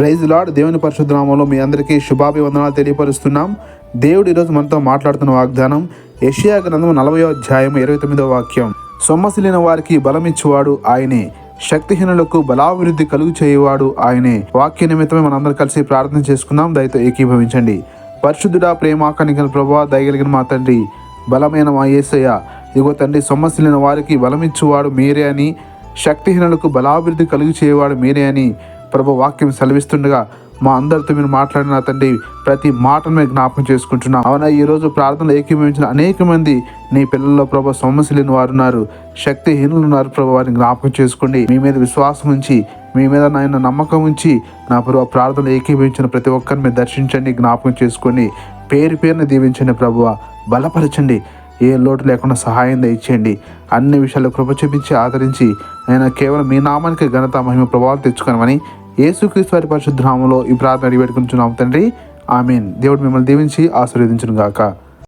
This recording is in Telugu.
ప్రైజ్ లాడ్ దేవుని పరిశుద్ధనామంలో మీ అందరికీ శుభాభివందనాలు తెలియపరుస్తున్నాం. దేవుడు ఈరోజు మనతో మాట్లాడుతున్న వాగ్దానం యెషయా గ్రంథం నలభై అధ్యాయం ఇరవై తొమ్మిదో వాక్యం. సొమ్మసిలిన వారికి బలమిచ్చువాడు ఆయనే శక్తిహీనులకు బలాభివృద్ధి కలుగు చేయవాడు ఆయనే. వాక్య నిమిత్తమే మనందరం కలిసి ప్రార్థన చేసుకుందాం. దయతో ఏకీభవించండి. పరిశుద్ధుడా ప్రేమ కనికల ప్రభావ దయగలిగిన మా తండ్రి బలమైన మా యేసయ్య ఇదిగో తండ్రి సొమ్మసిలిన వారికి బలమిచ్చువాడు మీరే అని శక్తిహీనులకు బలాభివృద్ధి కలుగు చేయవాడు మీరే అని ప్రభు వాక్యం సెలవిస్తుండగా మా అందరితో మీరు మాట్లాడిన తండ్రి ప్రతి మాటను మేము జ్ఞాపకం చేసుకుంటున్నాం. అవునా ఈరోజు ప్రార్థనలు ఏకీభవించిన అనేక మంది నీ పిల్లల్లో ప్రభు సమస్య లేని వారు ఉన్నారు. శక్తిహీనులు ఉన్నారు ప్రభు వారిని జ్ఞాపకం చేసుకోండి. మీ మీద విశ్వాసం ఉంచి మీ మీద నాయన నమ్మకం ఉంచి నా ప్రభు ప్రార్థనలు ఏకీభవించిన ప్రతి ఒక్కరిని మీరు దర్శించండి జ్ఞాపకం చేసుకోండి. పేరు పేరుని దీవించండి ప్రభువ బలపరచండి. ఏ లోటు లేకుండా సహాయం దయచేయండి. అన్ని విషయాలు కృప చూపించి ఆదరించి ఆయన కేవలం మీ నామానికి ఘనత మహిమ ప్రభావాలు తెచ్చుకోనమని యేసుక్రీస్తు వారి పరిశుద్ధరామంలో ఈ ప్రార్థన అడిగి పెట్టుకుంటున్నాం తండ్రి. ఆమెన్. దేవుడు మిమ్మల్ని దీవించి ఆశీర్వదించును గాక